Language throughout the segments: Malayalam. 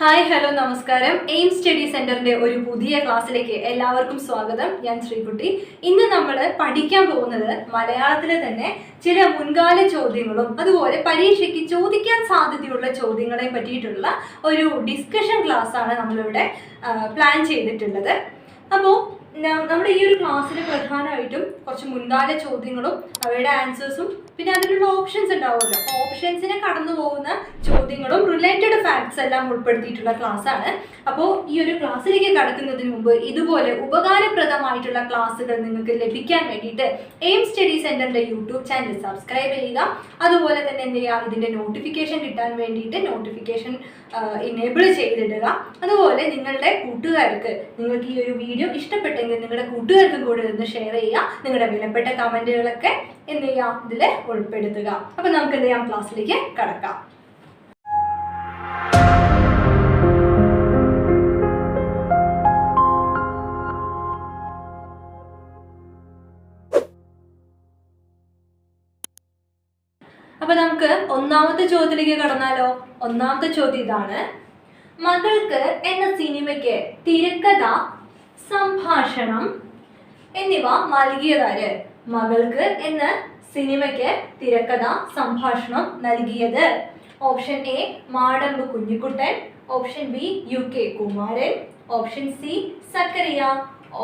ഹായ് ഹലോ നമസ്കാരം. എയിം സ്റ്റഡി സെന്ററിന്റെ ഒരു പുതിയ ക്ലാസ്സിലേക്ക് എല്ലാവർക്കും സ്വാഗതം. ഞാൻ ശ്രീകുട്ടി. ഇന്ന് നമ്മൾ പഠിക്കാൻ പോകുന്നത് മലയാളത്തിലെ തന്നെ ചില മുൻകാല ചോദ്യങ്ങളും അതുപോലെ പരീക്ഷയ്ക്ക് ചോദിക്കാൻ സാധ്യതയുള്ള ചോദ്യങ്ങളെ പറ്റിയിട്ടുള്ള ഒരു ഡിസ്കഷൻ ക്ലാസ് ആണ് നമ്മളിവിടെ പ്ലാൻ ചെയ്തിട്ടുള്ളത്. അപ്പോൾ നമ്മുടെ ഈ ഒരു ക്ലാസ്സിൽ പ്രധാനമായിട്ടും കുറച്ച് മുൻകാല ചോദ്യങ്ങളും അവയുടെ ആൻസേഴ്സും പിന്നെ അതിലുള്ള ഓപ്ഷൻസ് ഉണ്ടാവുമല്ലോ. അപ്പോൾ ഓപ്ഷൻസിനെ കടന്നു പോകുന്ന ചോദ്യങ്ങളും റിലേറ്റഡ് ഫാക്ട്സ് എല്ലാം ഉൾപ്പെടുത്തിയിട്ടുള്ള ക്ലാസ് ആണ്. അപ്പോൾ ഈ ഒരു ക്ലാസ്സിലേക്ക് കടക്കുന്നതിന് മുമ്പ് ഇതുപോലെ ഉപകാരപ്രദമായിട്ടുള്ള ക്ലാസ്സുകൾ നിങ്ങൾക്ക് ലഭിക്കാൻ വേണ്ടിയിട്ട് എയിം സ്റ്റഡി സെന്ററിന്റെ യൂട്യൂബ് ചാനൽ സബ്സ്ക്രൈബ് ചെയ്യുക. അതുപോലെ തന്നെ എന്ത് ചെയ്യുക? ഇതിന്റെ നോട്ടിഫിക്കേഷൻ കിട്ടാൻ വേണ്ടിയിട്ട് നോട്ടിഫിക്കേഷൻ ഇനേബിൾ ചെയ്തിടുക. അതുപോലെ നിങ്ങളുടെ കൂട്ടുകാർക്ക് നിങ്ങൾക്ക് ഈ ഒരു വീഡിയോ ഇഷ്ടപ്പെട്ടെങ്കിൽ നിങ്ങളുടെ കൂട്ടുകാർക്കും കൂടെ ഒന്ന് ഷെയർ ചെയ്യുക. നിങ്ങളുടെ വിലപ്പെട്ട കമന്റുകളൊക്കെ എന്ത് ചെയ്യാം? ഇതിൽ ഉൾപ്പെടുത്തുക. അപ്പൊ നമുക്ക് എന്ത് ചെയ്യാം? ക്ലാസ്സിലേക്ക് കടക്കാം. അപ്പൊ നമുക്ക് ഒന്നാമത്തെ ചോദ്യത്തിലേക്ക് കടന്നാലോ? ഒന്നാമത്തെ ചോദ്യം ഇതാണ്. മകൾക്ക് എന്ന സിനിമയ്ക്ക് തിരക്കഥ സംഭാഷണം എന്നിവ നൽകിയതാര്? മകൾക്ക് എന്ന സിനിമയ്ക്ക് തിരക്കഥ സംഭാഷണം നൽകിയത്. Option A Madampu Kunjikuttan. Option B U K Kumaran. Option C Zacharia.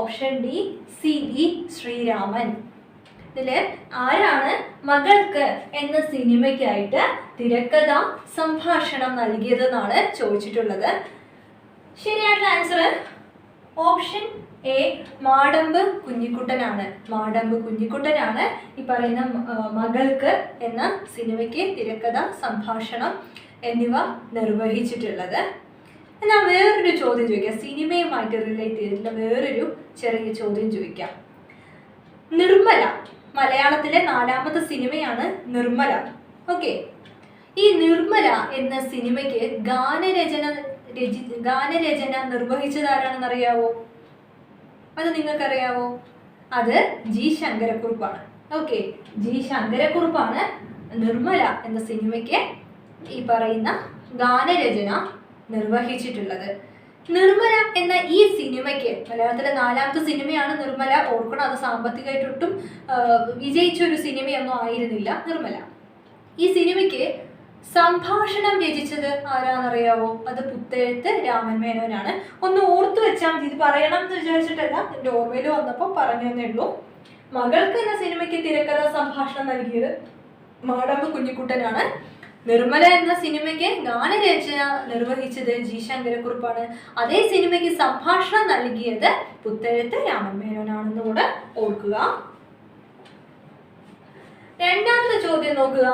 Option D C V Sreeraman. ഇതിൽ ആരാണ് മകൾക്ക് എന്ന സിനിമയ്ക്കായിട്ട് തിരക്കഥ സംഭാഷണം നൽകിയതെന്നാണ് ചോദിച്ചിട്ടുള്ളത്. ശരിയായിട്ടുള്ള ആൻസർ ഓപ്ഷൻ എ മാടമ്പ് കുഞ്ഞിക്കുട്ടനാണ്. മാടമ്പ് കുഞ്ഞിക്കുട്ടനാണ് ഈ പറയുന്ന മകൾക്ക് എന്ന സിനിമയ്ക്ക് തിരക്കഥ സംഭാഷണം എന്നിവ നിർവഹിച്ചിട്ടുള്ളത്. എന്നാൽ വേറൊരു ചോദ്യം ചോദിക്കാം. സിനിമയുമായിട്ട് റിലേറ്റ് ചെയ്തിട്ടുള്ള വേറൊരു ചെറിയ ചോദ്യം ചോദിക്കാം. നിർമ്മല മലയാളത്തിലെ നാലാമത്തെ സിനിമയാണ് നിർമ്മല. ഓക്കെ. ഈ നിർമ്മല എന്ന സിനിമയ്ക്ക് ഗാനരചന രചി ഗാനരചന നിർവഹിച്ചത് ആരാണെന്ന് അറിയാവോ അത് നിങ്ങൾക്കറിയാവോ? അത് ജി ശങ്കരക്കുറുപ്പാണ്. ഓക്കെ ജി ശങ്കരക്കുറുപ്പാണ് നിർമ്മല എന്ന സിനിമയ്ക്ക് ഈ പറയുന്ന ഗാനരചന നിർവഹിച്ചിട്ടുള്ളത്. നിർമ്മല എന്ന ഈ സിനിമയ്ക്ക് മലയാളത്തിലെ നാലാമത്തെ സിനിമയാണ് നിർമ്മല. ഓർക്കണം അത് സാമ്പത്തികമായിട്ടൊട്ടും വിജയിച്ച ഒരു സിനിമയൊന്നും ആയിരുന്നില്ല നിർമ്മല. ഈ സിനിമയ്ക്ക് സംഭാഷണം രചിച്ചത് ആരാന്നറിയാവോ? അത് പുത്തെഴുത്ത് രാമൻ മേനോനാണ്. ഒന്ന് ഓർത്തു വെച്ചാൽ മതി. ഇത് പറയണം എന്ന് വിചാരിച്ചിട്ടല്ല. എന്റെ ഓർമ്മയിൽ വന്നപ്പോൾ പറഞ്ഞു തന്നേ ഉള്ളൂ. മകൾക്ക് എന്ന സിനിമയ്ക്ക് തിരക്കഥ സംഭാഷണം നൽകിയത് മാടമ്പ് കുഞ്ഞിക്കുട്ടനാണ്. നിർമ്മല എന്ന സിനിമയ്ക്ക് ഗാനരചന നിർവഹിച്ചത് ജി ശങ്കരക്കുറിപ്പാണ്. അതേ സിനിമയ്ക്ക് സംഭാഷണം നൽകിയത് പുത്തെഴുത്ത് രാമൻ മേനോനാണെന്ന് കൂടെ ഓർക്കുക. രണ്ടാമത്തെ ചോദ്യം നോക്കുക.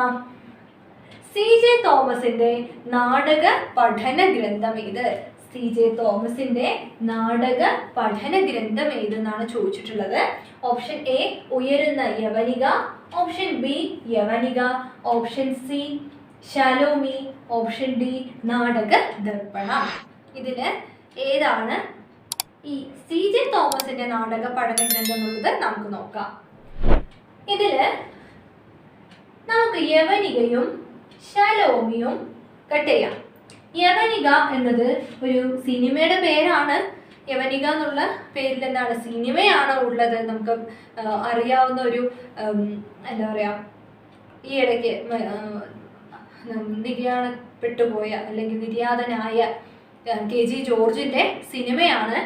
സി ജെ തോമസിന്റെ നാടക പഠന ഗ്രന്ഥം ഏത്? സി ജെ തോമസിന്റെ നാടക പഠന ഗ്രന്ഥം ഏതെന്നാണ് ചോദിച്ചിട്ടുള്ളത്? Option A Uyarunna Yavanika. Option B Yavanika. Option C Shalomi. Option D Nataka Darpanam. ഇതിൽ ഏതാണ് ഈ സി ജെ തോമസിന്റെ നാടക പഠന ഗ്രന്ഥം എന്നുള്ളത് നമുക്ക് നോക്കാം. ഇതിൽ നമുക്ക് യവനികയും ശലോമിയും കട്ടയ. യവനിക എന്നത് ഒരു സിനിമയുടെ പേരാണ്. യവനിക എന്നുള്ള പേരിൽ എന്താണ്? സിനിമയാണ് ഉള്ളത്. നമുക്ക് അറിയാവുന്ന ഒരു എന്താ പറയാ ഈ ഇടയ്ക്ക് നിര്യാണപ്പെട്ടുപോയ നിര്യാണപ്പെട്ടു പോയ അല്ലെങ്കിൽ നിര്യാതനായ കെ ജി ജോർജിന്റെ സിനിമയാണ്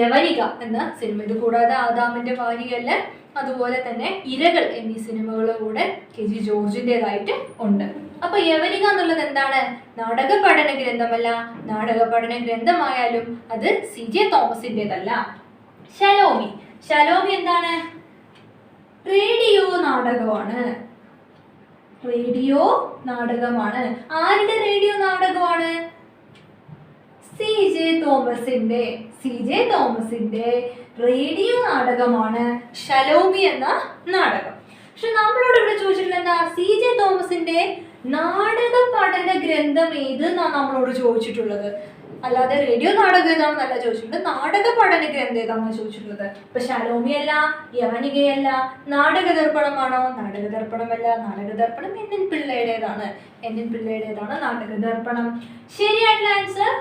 യവനിക എന്ന സിനിമ. ഇത് കൂടാതെ ആദാമിന്റെ ഭാര്യയല്ല. അതുപോലെ തന്നെ ഇരകൾ എന്നീ സിനിമകളും കൂടെ കെ ജി ജോർജിന്റെതായിട്ട് ഉണ്ട്. അപ്പൊ യവനിക എന്നുള്ളത് എന്താണ്? നാടക പഠന ഗ്രന്ഥമല്ല. നാടക പഠന ഗ്രന്ഥമായാലും അത് സി ജെ തോമസിന്റെതല്ല ശലോമി. ശലോമി എന്താണ്? റേഡിയോ നാടകമാണ്. റേഡിയോ നാടകമാണ്. ആരുടെ റേഡിയോ നാടകമാണ്? സി ജെ തോമസിന്റെ സി ജെ തോമസിന്റെ റേഡിയോ നാടകമാണ് ഷലോമി എന്ന നാടകം. പക്ഷെ നമ്മളോട് ഇവിടെ ചോദിച്ചിട്ടുള്ള എന്താ? സി ജെ തോമസിന്റെ നാടക പഠന ഗ്രന്ഥം ഏത് എന്നാണ് നമ്മളോട് ചോദിച്ചിട്ടുള്ളത്? അല്ലാതെ റേഡിയോ നാടകം ഏതാണെന്നല്ല ചോദിച്ചിട്ടുള്ളത്. നാടക പഠന ഗ്രന്ഥം ഏതാണെന്ന് ചോദിച്ചിട്ടുള്ളത്? ഇപ്പൊ ശലോമിയല്ല യവനികയല്ല നാടക ദർപ്പണമാണോ നാടക ദർപ്പണമല്ല നാടക ദർപ്പണം എൻ പിള്ളയുടേതാണ്? എൻ പിള്ളയുടേതാണ് നാടക ദർപ്പണം ശരിയായിട്ടുള്ള ആൻസർ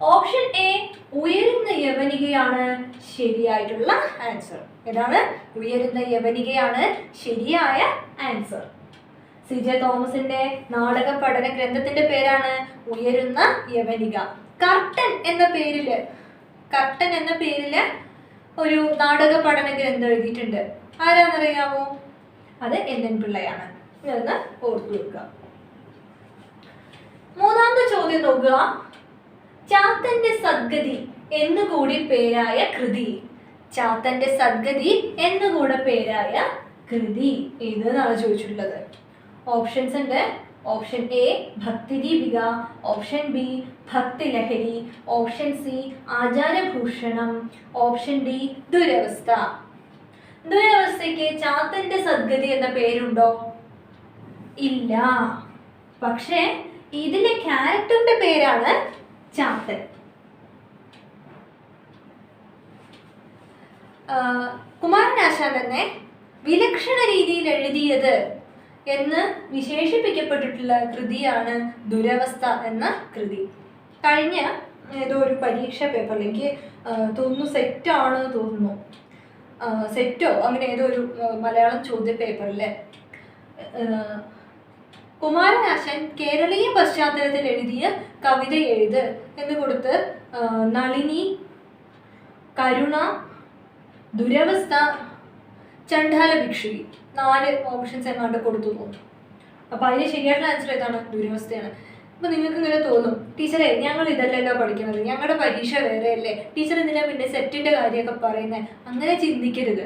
ഓപ്ഷൻ എ ഉയരുന്ന യവനികയാണ് ശരിയായിട്ടുള്ള ആൻസർ ഏതാണ്? ഉയരുന്ന യവനികയാണ് ശരിയായ ആൻസർ സി ജെ തോമസിന്റെ നാടക പഠന ഗ്രന്ഥത്തിന്റെ പേരാണ് ഉയരുന്ന യവനിക. കർട്ടൻ എന്ന പേരിൽ കർട്ടൻ എന്ന പേരിൽ ഒരു നാടക പഠന ഗ്രന്ഥം എഴുതിയിട്ടുണ്ട്. ആരാന്നറിയാമോ അത് എൻ എൻ പിള്ളയാണ്. ഇതൊന്ന് ഓർത്തു വെക്കുക മൂന്നാമത്തെ ചോദ്യം നോക്കുക. ചാത്തന്റെ സദ്ഗതി എന്നുകൂടി പേരായ കൃതി. ചാത്തന്റെ സദ്ഗതി എന്നുകൂടെ പേരായ കൃതി. ഏതെന്നാണ് ചോദിച്ചിട്ടുള്ളത്? ഓപ്ഷൻസ് ഉണ്ട്. Option A Bhaktideepika option B Bhaktilahari option C Acharabhooshanam option D Duravastha. ദുരവസ്ഥയ്ക്ക് ചാത്തന്റെ Sadgati എന്ന പേരുണ്ടോ? ഇല്ല. പക്ഷേ ഇതിലെ ക്യാരക്ടറിന്റെ പേരാണ് ചാത്തൻ. കുമാരനാശാൻ തന്നെ വിലക്ഷണ രീതിയിൽ എഴുതിയത് എന്ന് വിശേഷിപ്പിക്കപ്പെട്ടിട്ടുള്ള കൃതിയാണ് ദുരവസ്ഥ എന്ന കൃതി. കഴിഞ്ഞ ഏതോ ഒരു പരീക്ഷ പേപ്പർ ആഹ് തോന്നുന്നു സെറ്റാണ് തോന്നുന്നു. സെറ്റോ അങ്ങനെ ഏതോ ഒരു മലയാളം ചോദ്യ പേപ്പറിൽ കുമാരനാശൻ കേരളീയ പശ്ചാത്തലത്തിൽ എഴുതിയ കവിത എഴുത് എന്ന് കൊടുത്ത് നളിനി കരുണ ദുരവസ്ഥ ചണ്ഡാല ഭിക്ഷുകി നാല് ഓപ്ഷൻസ് എങ്ങാണ്ട് കൊടുത്തു നോക്കി അപ്പൊ അതിന് ശരിയായിട്ടുള്ള ആൻസർ ഏതാണ്? ദുരവസ്ഥയാണ്. അപ്പൊ നിങ്ങൾക്ക് ഇങ്ങനെ തോന്നും ടീച്ചറെ ഞങ്ങൾ ഇതല്ലല്ലോ പഠിക്കുന്നത്. ഞങ്ങളുടെ പരീക്ഷ വേറെയല്ലേ. ടീച്ചർ എന്തിനാ പിന്നെ സെറ്റിന്റെ കാര്യമൊക്കെ പറയുന്നത് അങ്ങനെ ചിന്തിക്കരുത്.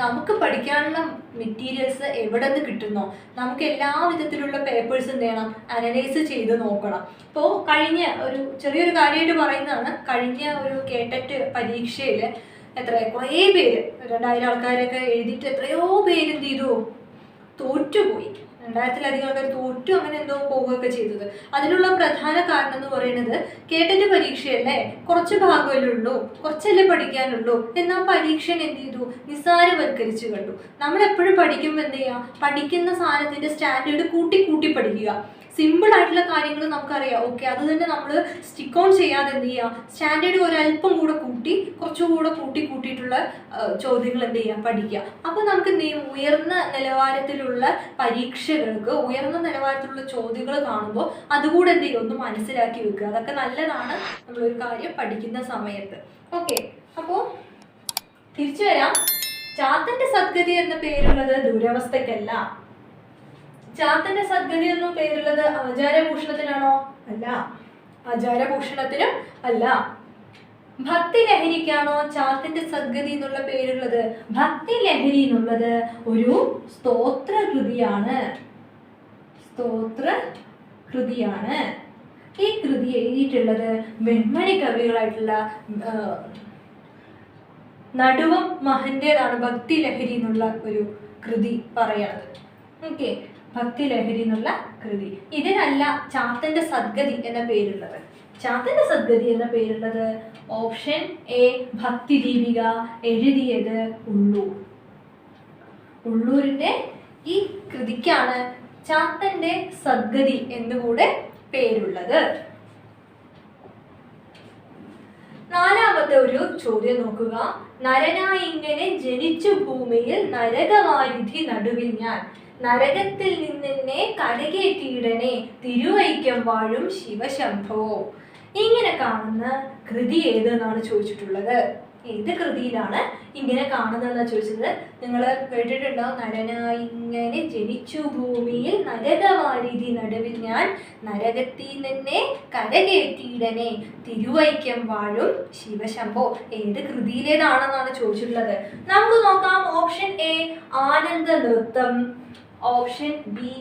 നമുക്ക് പഠിക്കാനുള്ള മെറ്റീരിയൽസ് എവിടെ നിന്ന് കിട്ടുന്നോ നമുക്ക് എല്ലാ വിധത്തിലുള്ള പേപ്പേഴ്സ് എന്ത് ചെയ്യണം? അനലൈസ് ചെയ്ത് നോക്കണം. ഇപ്പോൾ കഴിഞ്ഞ ഒരു ചെറിയൊരു കാര്യമായിട്ട് പറയുന്നതാണ് കഴിഞ്ഞ ഒരു കേട്ടറ്റ് പരീക്ഷയിൽ എത്ര കുറേ പേര്. രണ്ടായിരം ആൾക്കാരൊക്കെ എഴുതിയിട്ട് എത്രയോ പേര് എന്ത് ചെയ്തു? തോറ്റുപോയി രണ്ടായിരത്തിലധികം ആൾക്കാർ തോറ്റു അങ്ങനെ എന്തോ പോവുകയൊക്കെ ചെയ്തത്. അതിനുള്ള പ്രധാന കാരണം എന്ന് പറയുന്നത് കേട്ടറ്റ് പരീക്ഷയല്ലേ? കുറച്ച് ഭാഗമല്ലേ ഉള്ളൂ. കുറച്ചല്ലേ പഠിക്കാനുള്ളൂ. എന്നാൽ പരീക്ഷനെ എന്ത് ചെയ്തു? നിസ്സാരവൽക്കരിച്ച് കണ്ടു. നമ്മൾ എപ്പോഴും പഠിക്കുമ്പോൾ എന്ത് ചെയ്യുക പഠിക്കുന്ന സാധനത്തിന്റെ സ്റ്റാൻഡേർഡ് കൂട്ടി കൂട്ടി പഠിക്കുക. സിമ്പിൾ ആയിട്ടുള്ള കാര്യങ്ങൾ നമുക്കറിയാം. ഓക്കെ അത് തന്നെ നമ്മൾ സ്റ്റിക്ക് ഓൺ ചെയ്യാതെ എന്ത് ചെയ്യുക സ്റ്റാൻഡേർഡ് ഒരല്പം കൂടെ കൂട്ടി കുറച്ചുകൂടെ കൂട്ടി കൂട്ടിയിട്ടുള്ള ചോദ്യങ്ങൾ എന്ത് ചെയ്യുക പഠിക്കുക. അപ്പോൾ നമുക്ക് ഉയർന്ന നിലവാരത്തിലുള്ള പരീക്ഷകൾക്ക് ഉയർന്ന നിലവാരത്തിലുള്ള ചോദ്യങ്ങൾ കാണുമ്പോൾ അതുകൂടെ എന്ത് ചെയ്യും? ഒന്ന് മനസ്സിലാക്കി വെക്കുക. അതൊക്കെ നല്ലതാണ് നമ്മളൊരു കാര്യം പഠിക്കുന്ന സമയത്ത്. ഓക്കെ അപ്പോൾ തിരിച്ചു വരാം. ചാത്തന്റെ സദ്ഗതി എന്ന പേരുള്ളത് ദുരവസ്ഥയ്ക്കല്ല. ചാത്തന്റെ സദ്ഗതി എന്ന പേരുള്ളത് ആചാരഭൂഷണത്തിനാണോ? അല്ല. ആചാരഭൂഷണത്തിനും അല്ല. ഭക്തി ലഹരിക്കാണോ ചാത്തിന്റെ സദ്ഗതി എന്നുള്ള പേരുള്ളത്? ഭക്തി ലഹരി എന്നുള്ളത് ഒരു സ്തോത്ര കൃതിയാണ് സ്തോത്ര കൃതിയാണ് ഈ കൃതി എഴുതിയിട്ടുള്ളത് വെൺമണി കവികളായിട്ടുള്ള നടുവം മഹന്റേതാണ് ഭക്തി ലഹരി എന്നുള്ള ഒരു കൃതി പറയണത് ഓക്കെ. ഭക്തി ലഹരി എന്നുള്ള കൃതി. ഇതിനല്ല ചാത്തന്റെ സദ്ഗതി എന്ന പേരുള്ളത്. ചാത്തന്റെ സദ്ഗതി എന്ന പേരുള്ളത് ഓപ്ഷൻ എ ഭക്തി ദീപിക എഴുതിയത് ഉള്ളൂർ. ഉള്ളൂരിന്റെ ഈ കൃതിക്കാണ് ചാത്തന്റെ സദ്ഗതി എന്നുകൂടെ പേരുള്ളത്. നാലാമത്തെ ഒരു ചോദ്യം നോക്കുക. നരനായി ഇങ്ങനെ ജനിച്ചു ഭൂമിയിൽ നരകവാരിധി നടുവിൽ ഞാൻ നരകത്തിൽ നിന്നെ കടകേറ്റിയിടനെ തിരുവൈക്കം വാഴും ശിവശംഭോ. ഇങ്ങനെ കാണുന്ന കൃതി ഏതെന്നാണ് ചോദിച്ചിട്ടുള്ളത്? ഏത് കൃതിയിലാണ് ഇങ്ങനെ കാണുന്നതെന്നാണ് ചോദിച്ചത്? നിങ്ങൾ കേട്ടിട്ടുണ്ടോ? നരന ഇങ്ങനെ ജനിച്ചു ഭൂമിയിൽ നരകവാരിധി നടുവിൽ ഞാൻ നരകത്തിൽ നിന്നെ കരകേറ്റിയിടനെ തിരുവൈക്കം വാഴും ശിവശംഭോ. ഏത് കൃതിയിലേതാണെന്നാണ് ചോദിച്ചിട്ടുള്ളത്? നമുക്ക് നോക്കാം. ഓപ്ഷൻ എ ആനന്ദ നൃത്തം. Option B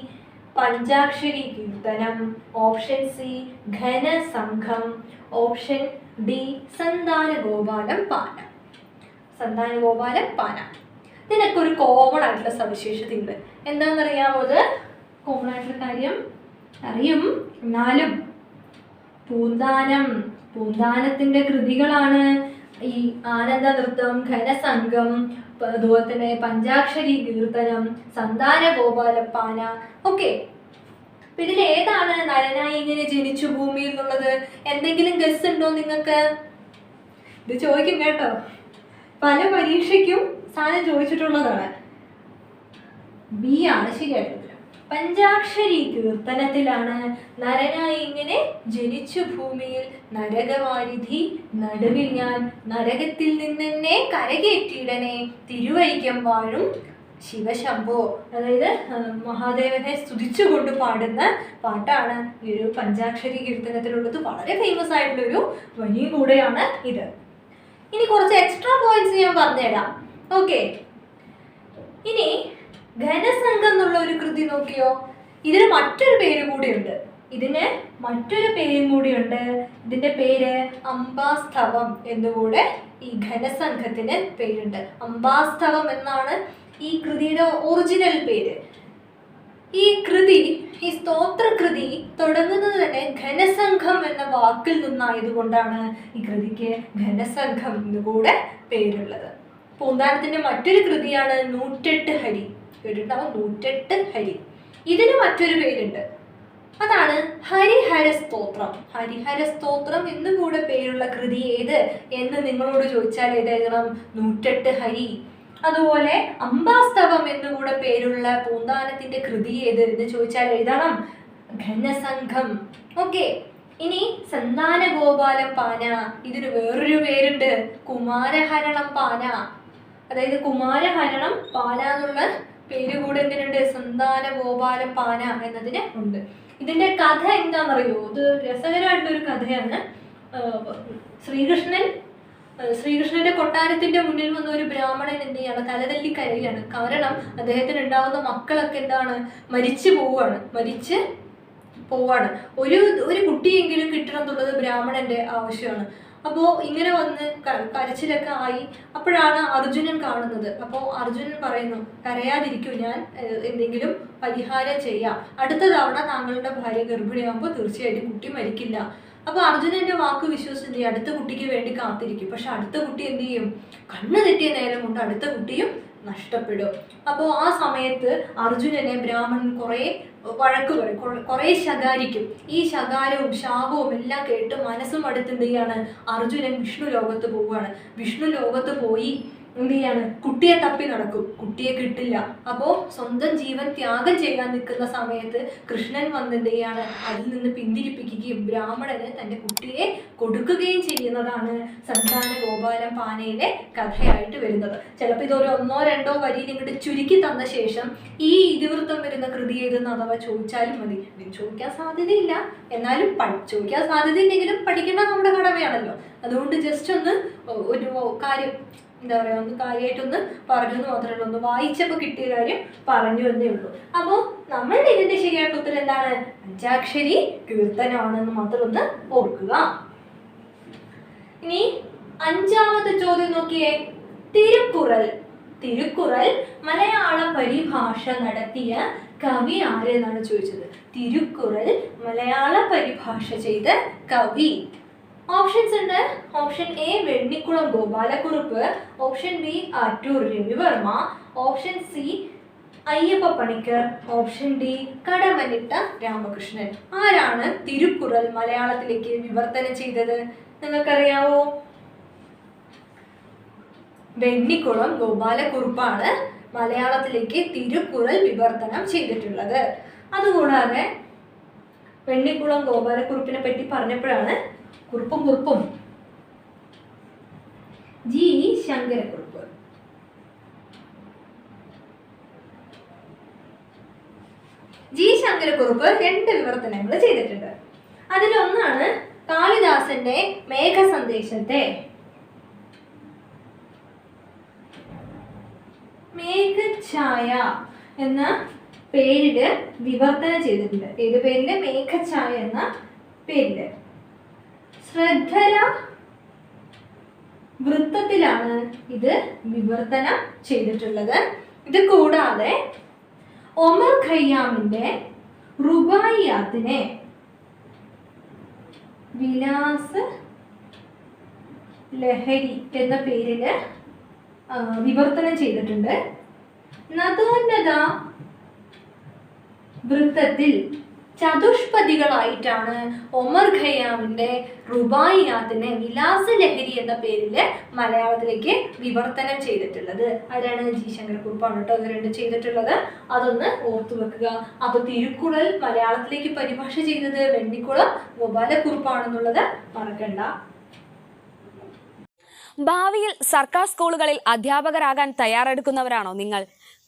Panchakshari Keerthanam option C Ghanasangham option D Santhana Gopalam Pana. സന്താന ഗോപാലം പാന. ഇതിനൊക്കെ ഒരു കോമൺ ആയിട്ടുള്ള സവിശേഷത ഉണ്ട് എന്താണെന്നറിയാമോ അത് കോമൺ ആയിട്ടുള്ള കാര്യം അറിയും എന്നാലും പൂന്താനം പൂന്താനത്തിന്റെ കൃതികളാണ് ഈ ആനന്ദ നൃത്തം ഘനസംഘം അതുപോലെ തന്നെ പഞ്ചാക്ഷരി കീർത്തനം സന്താന ഗോപാലപ്പാന ഒക്കെ. ഇതിൽ ഏതാണ് നരനായി ഇങ്ങനെ ജനിച്ചു ഭൂമിയിൽ എന്നുള്ളത്? എന്തെങ്കിലും ഗസ് ഉണ്ടോ നിങ്ങൾക്ക്? ഇത് ചോദിക്കും കേട്ടോ. പല പരീക്ഷയ്ക്കും സാധനം ചോദിച്ചിട്ടുള്ളതാണ്. ബി ആണ് ശരിയായിട്ടുള്ളത് പഞ്ചാക്ഷരി കീർത്തനത്തിലാണ് നരനായി ഇങ്ങനെ ജനിച്ചു ഭൂമിയിൽ നരകവാരിധി. നടുവിൽ ഞാൻ നരകത്തിൽ നിന്നെന്നെ കരകേറ്റിയിടനെ തിരുവൈക്കം വാഴും ശിവശംഭോ. അതായത് മഹാദേവനെ സ്തുതിച്ചുകൊണ്ട് പാടുന്ന പാട്ടാണ് ഈ ഒരു പഞ്ചാക്ഷരി കീർത്തനത്തിലുള്ളത്. വളരെ ഫേമസ് ആയിട്ടുള്ള ഒരു കൂടെയാണ് ഇത്. ഇനി കുറച്ച് എക്സ്ട്രാ പോയിന്റ്സ് ഞാൻ പറഞ്ഞുതരാം. ഓക്കെ ഇനി ഘനസംഘം എന്നുള്ള ഒരു കൃതി നോക്കിയോ? ഇതിന് മറ്റൊരു പേര് കൂടിയുണ്ട്. ഇതിന് മറ്റൊരു പേരും കൂടിയുണ്ട്. ഇതിന്റെ പേര് അംബാസ്തവം എന്നുകൂടെ ഈ ഘനസംഘത്തിന് പേരുണ്ട്. അംബാസ്തവം എന്നാണ് ഈ കൃതിയുടെ ഒറിജിനൽ പേര്. ഈ കൃതി ഈ സ്തോത്രകൃതി തുടങ്ങുന്നത് തന്നെ ഘനസംഘം എന്ന വാക്കിൽ നിന്നായതുകൊണ്ടാണ് ഈ കൃതിക്ക് ഘനസംഘം എന്നുകൂടെ പേരുള്ളത്. പൂന്താനത്തിന്റെ മറ്റൊരു കൃതിയാണ് നൂറ്റെട്ട് ഹരി. കേട്ടിട്ടുണ്ടാവും നൂറ്റെട്ട് ഹരി. ഇതിന് മറ്റൊരു പേരുണ്ട്. അതാണ് ഹരിഹര സ്തോത്രം. ഹരിഹര സ്തോത്രം എന്നും കൂടെ പേരുള്ള കൃതി ഏത് എന്ന് നിങ്ങളോട് ചോദിച്ചാൽ ഏതെഴുതണം നൂറ്റെട്ട് ഹരി. അതുപോലെ അംബാസ്തവം എന്നുകൂടെ പേരുള്ള പൂന്താനത്തിന്റെ കൃതി ഏത് എന്ന് ചോദിച്ചാൽ എഴുതണം? ഘനസംഘം. ഓക്കെ. ഇനി സന്താന ഗോപാലം പാന. ഇതിന് വേറൊരു പേരുണ്ട്. കുമാരഹരണം പാന. അതായത് കുമാരഹരണം പാന എന്നുള്ള പേര് കൂടെ എന്തിനുണ്ട്? സന്താന ഗോപാല പാന എന്നതിന് ഉണ്ട്. ഇതിന്റെ കഥ എന്താണെന്നറിയോ ഇത് രസകരമായിട്ടുള്ള ഒരു കഥയാണ് ശ്രീകൃഷ്ണൻ ശ്രീകൃഷ്ണന്റെ കൊട്ടാരത്തിന്റെ മുന്നിൽ വന്ന ഒരു ബ്രാഹ്മണൻ എന്ത് ചെയ്യാണ്? തലതല്ലി കരയാണ്. കാരണം അദ്ദേഹത്തിന് ഉണ്ടാവുന്ന മക്കളൊക്കെ എന്താണ്? മരിച്ചു പോവാണ് മരിച്ച് പോവാണ് ഒരു ഒരു കുട്ടിയെങ്കിലും കിട്ടണം എന്നുള്ളത് ബ്രാഹ്മണന്റെ ആവശ്യമാണ്. അപ്പോൾ ഇങ്ങനെ വന്ന് കരച്ചിലൊക്കെ ആയി അപ്പോഴാണ് അർജുനൻ കാണുന്നത്. അപ്പോൾ അർജുനൻ പറയുന്നു കരയാതിരിക്കൂ ഞാൻ എന്തെങ്കിലും പരിഹാരം ചെയ്യാം. അടുത്ത തവണ താങ്കളുടെ ഭാര്യ ഗർഭിണിയാകുമ്പോൾ തീർച്ചയായിട്ടും കുട്ടി മരിക്കില്ല. അപ്പോൾ അർജുനന്റെ വാക്ക് വിശ്വസിച്ച് അടുത്ത കുട്ടിക്ക് വേണ്ടി കാത്തിരിക്കും. പക്ഷെ അടുത്ത കുട്ടി എന്ത് ചെയ്യും? കണ്ണു തെറ്റിയ നേരം കൊണ്ട് അടുത്ത കുട്ടിയും നഷ്ടപ്പെടും. അപ്പോൾ ആ സമയത്ത് അർജുനനെ ബ്രാഹ്മണൻ കുറേ വഴക്ക് പറയും. കുറെ- ശകാരിക്കും. ഈ ശകാരവും ശാപവും എല്ലാം കേട്ട് മനസ്സും അടുത്ത് എന്ത് ചെയ്യാണ് അർജുനൻ വിഷ്ണു ലോകത്ത് പോവുകയാണ്. വിഷ്ണു ലോകത്ത് പോയി എന്ത് ചെയ്യാണ് കുട്ടിയെ തപ്പി നടക്കും. കുട്ടിയെ കിട്ടില്ല. അപ്പോൾ സ്വന്തം ജീവൻ ത്യാഗം ചെയ്യാൻ നിൽക്കുന്ന സമയത്ത് കൃഷ്ണൻ വന്ന് എന്ത് ചെയ്യാണ് അതിൽ നിന്ന് പിന്തിരിപ്പിക്കുകയും ബ്രാഹ്മണന് തന്റെ കുട്ടിയെ കൊടുക്കുകയും ചെയ്യുന്നതാണ് സന്താന ഗോപാലം പാനയിലെ കഥയായിട്ട് വരുന്നത്. ചിലപ്പോൾ ഇതൊരു ഒന്നോ രണ്ടോ വരിയിൽ ഇങ്ങോട്ട് ചുരുക്കി തന്ന ശേഷം ഈ ഇതിവൃത്തം വരുന്ന കൃതി ഏതെന്ന് അഥവാ ചോദിച്ചാലും മതി. ചോദിക്കാൻ സാധ്യതയില്ല. എന്നാലും പഠി- ചോദിക്കാൻ സാധ്യതയില്ലെങ്കിലും പഠിക്കേണ്ട നമ്മുടെ കടമയാണല്ലോ. അതുകൊണ്ട് ജസ്റ്റ് ഒന്ന് ഒരു കാര്യം എന്താ പറയുക ഒന്ന് കാര്യമായിട്ടൊന്ന് പറഞ്ഞു എന്ന് മാത്രമേ ഉള്ളൂ. ഒന്ന് വായിച്ചപ്പോൾ കിട്ടിയ കാര്യം പറഞ്ഞു എന്നേ ഉള്ളൂ. അപ്പോൾ നമ്മളുടെ ഇതിന്റെ ശരിയായിട്ടുള്ള ഉത്തരം എന്താണ്? അഞ്ചാക്ഷരി കീർത്തനമാണെന്ന് മാത്രം ഒന്ന് ഓർക്കുക. ഇനി അഞ്ചാമത്തെ ചോദ്യം നോക്കിയേ. തിരുക്കുറൽ. തിരുക്കുറൽ മലയാള പരിഭാഷ നടത്തിയ കവി ആരെന്നാണ് ചോദിച്ചത്? തിരുക്കുറൽ മലയാള പരിഭാഷ ചെയ്ത കവി. ഓപ്ഷൻസ് ഉണ്ട്. Option A Vennikkulam Gopalakurup. Option B Attoor Ravivarma. Option C Ayyappa Panicker option D Kadammanitta Ramakrishnan. ആരാണ് തിരുക്കുറൽ മലയാളത്തിലേക്ക് വിവർത്തനം ചെയ്തത്? നിങ്ങൾക്കറിയാവോ? വെണ്ണിക്കുളം ഗോപാലക്കുറുപ്പാണ് മലയാളത്തിലേക്ക് തിരുക്കുറൽ വിവർത്തനം ചെയ്തിട്ടുള്ളത്. അതുകൂടാതെ വെണ്ണിക്കുളം ഗോപാലക്കുറുപ്പിനെ പറ്റി പറഞ്ഞപ്പോഴാണ് കുറുപ്പും കുറുപ്പും. ജി ശങ്കരക്കുറുപ്പ്. ജി ശങ്കരക്കുറുപ്പ് രണ്ട് വിവർത്തനങ്ങൾ ചെയ്തിട്ടുണ്ട്. അതിലൊന്നാണ് കാളിദാസന്റെ മേഘസന്ദേശത്തെ. മേഘഛായ എന്ന പേരിൽ വിവർത്തനം ചെയ്തിട്ടുണ്ട്. ഏത് പേരിൽ? മേഘഛായ എന്ന പേരിൽ. ശ്രദ്ധര വൃത്തത്തിലാണ് ഇത് വിവർത്തനം ചെയ്തിട്ടുള്ളത്. ഇത് കൂടാതെ ഒമർ ഖയ്യാമിന്റെ റുബായിയാത്തിനെ വിലാസ് ലഹരി എന്ന പേരിൽ വിവർത്തനം ചെയ്തിട്ടുണ്ട്. നദോന്നത വൃത്തത്തിൽ ചതുഷ്പതികളായിട്ടാണ് ഒമർ ഖയ്യാമിന്റെ റുബായിയാത്തിനെ വിലാസ ലഹരി എന്ന പേരിൽ മലയാളത്തിലേക്ക് വിവർത്തനം ചെയ്തിട്ടുള്ളത്. ആരാണ് ജി ശങ്കരക്കുറുപ്പാണ് കേട്ടോ ഇത് രണ്ട് ചെയ്തിട്ടുള്ളത്. അതൊന്ന് ഓർത്തു വെക്കുക. അപ്പൊ തിരുക്കുഴൽ മലയാളത്തിലേക്ക് പരിഭാഷ ചെയ്തത് വെണ്ണിക്കുളം ഗോപാലക്കുറിപ്പാണെന്നുള്ളത് മറക്കണ്ട. ഭാവിയിൽ സർക്കാർ സ്കൂളുകളിൽ അധ്യാപകരാകാൻ തയ്യാറെടുക്കുന്നവരാണോ നിങ്ങൾ?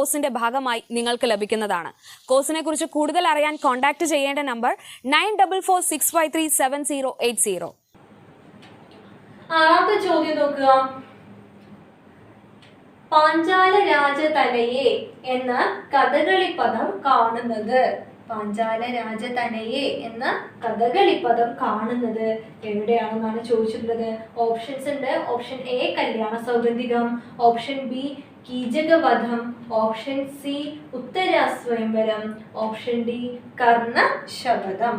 കോഴ്സിന്റെ ഭാഗമായി നിങ്ങൾക്ക് ലഭിക്കുന്നതാണ്. കോഴ്സിനെ കുറിച്ച് കൂടുതൽ അറിയാൻ കോൺടാക്ട് ചെയ്യേണ്ട number nine double four six five three seven zero eight zero. ആറാമത്തെ ചോദ്യം നോക്കുക. പാഞ്ചാല രാജതനയെ എന്ന കഥകളി പദം കാണുന്നത്. പാഞ്ചാല എന്ന കഥകളി പദം കാണുന്നത് എവിടെയാണെന്നാണ് ചോദിച്ചിട്ടുള്ളത്? ഓപ്ഷൻസ് ഉണ്ട്. Option A Kalyana Saugandhikam. Option B Keechakavadham option C Uttaraswayamvaram option D Karna Shapatham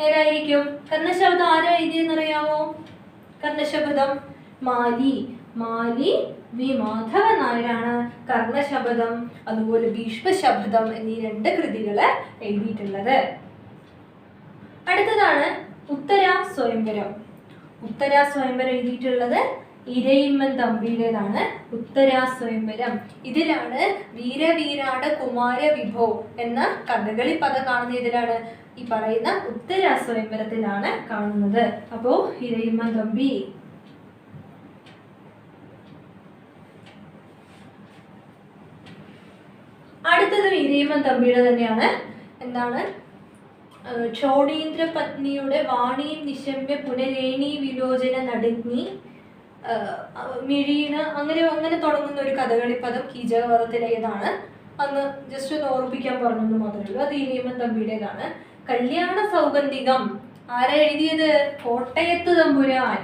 ഏതായിരിക്കും? കർണശബ്ദം ആരാ എഴുതിയെന്നറിയാമോ? കർണശപഥം മാലി. മാലി വി മാധവൻ നായരാണ് കർണശപഥം അതുപോലെ ഭീഷ്മശബ്ദം എന്നീ രണ്ട് കൃതികൾ എഴുതിയിട്ടുള്ളത്. അടുത്തതാണ് ഉത്തര സ്വയംവരം ഉത്തര സ്വയംവരം എഴുതിയിട്ടുള്ളത് ഇരയിമ്മൻ തമ്പിയുടേതാണ് ഉത്തരാസ്വയംവരം. ഇതിലാണ് വീരവീരാട കുമാര വിഭോ എന്ന കഥകളി പദ കാണുന്ന ഇതിലാണ് ഈ പറയുന്ന ഉത്തരാസ്വയംവരത്തിലാണ് കാണുന്നത്. അപ്പോ ഇരയിമ്മൻ തമ്പി. അടുത്തത് ഇരയിമ്മൻ തമ്പിയുടെ തന്നെയാണ്. എന്താണ്? ചോടീന്ദ്ര പത്നിയുടെ വാണിയും നിശമ്യ പുനരേണി വിലോചന നടുങ്ങി മിഴീണ് അങ്ങനെ അങ്ങനെ തുടങ്ങുന്ന ഒരു കഥകളി പദം കീചകവധത്തിലേതാണ് അന്ന് ജസ്റ്റ് ഒന്ന് ഓർപ്പിക്കാൻ പറഞ്ഞെന്ന് മാത്രമേ ഉള്ളൂ. അത് ഇനിയമ്മൻ തമ്പിയുടേതാണ്. കല്യാണ സൗഗന്ധികം ആരാ എഴുതിയത്? കോട്ടയത്ത് തമ്പുരാൻ.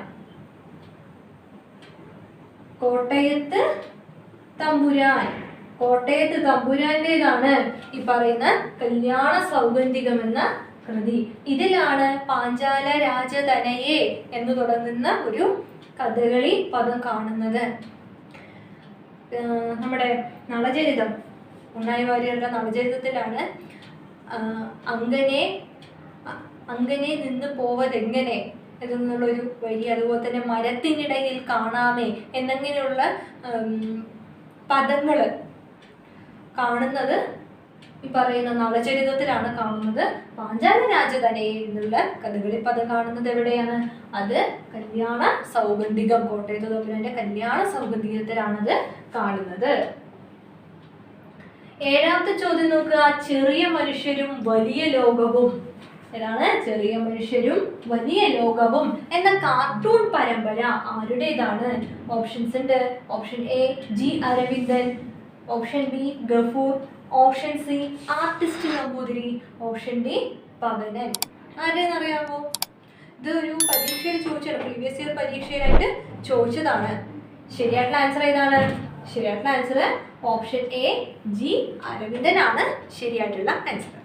കോട്ടയത്ത് തമ്പുരാൻ. കോട്ടയത്ത് തമ്പുരാന്റേതാണ് ഈ പറയുന്ന കല്യാണ സൗഗന്ധികം എന്ന കൃതി. ഇതിലാണ് പാഞ്ചാല രാജതനയെ എന്ന് തുടങ്ങുന്ന ഒരു കഥകളി പദം കാണുന്നത്. നമ്മുടെ നളചരിതം. ഉണ്ണായി വാര്യരുടെ നളചരിതത്തിലാണ് അങ്കനെ അങ്ങനെ നിന്ന് പോവതെങ്ങനെ എന്നുള്ളൊരു വരി. അതുപോലെ തന്നെ മരത്തിനിടയിൽ കാണാമേ എന്നങ്ങനെയുള്ള പദങ്ങൾ കാണുന്നത് ഈ പറയുന്ന നളചരിതത്തിലാണ് കാണുന്നത്. പാഞ്ചാല കഥകളി പദം കാണുന്നത് എവിടെയാണ്? അത് കല്യാണ സൗഗന്ധികം കോട്ടയത്ത് തോപ്പിലിന്റെ കല്യാണ സൗഗന്ധികത്തിലാണത് കാണുന്നത്. ഏഴാമത്തെ ചോദ്യം നോക്കുക. ചെറിയ മനുഷ്യരും വലിയ ലോകവും. ഏതാണ്? ചെറിയ മനുഷ്യരും വലിയ ലോകവും എന്ന കാർട്ടൂൺ പരമ്പര ആരുടേതാണ്? ഓപ്ഷൻസ് ഉണ്ട്. Option A G Aravindan. Option B Gafoor. Option C artist Namboothiri option D Pavanan. ആരെയെന്നറിയാമോ ഇത് ഒരു പരീക്ഷയിൽ ചോദിച്ചതാണ്. പ്രീവിയസ് ഇയർ പരീക്ഷയിലായിട്ട് ചോദിച്ചതാണ്. ശരിയായിട്ടുള്ള ആൻസർ ഏതാണ്? ശരിയായിട്ടുള്ള ആൻസർ ഓപ്ഷൻ എ ജി അരവിന്ദനാണ്. ശരിയായിട്ടുള്ള ആൻസർ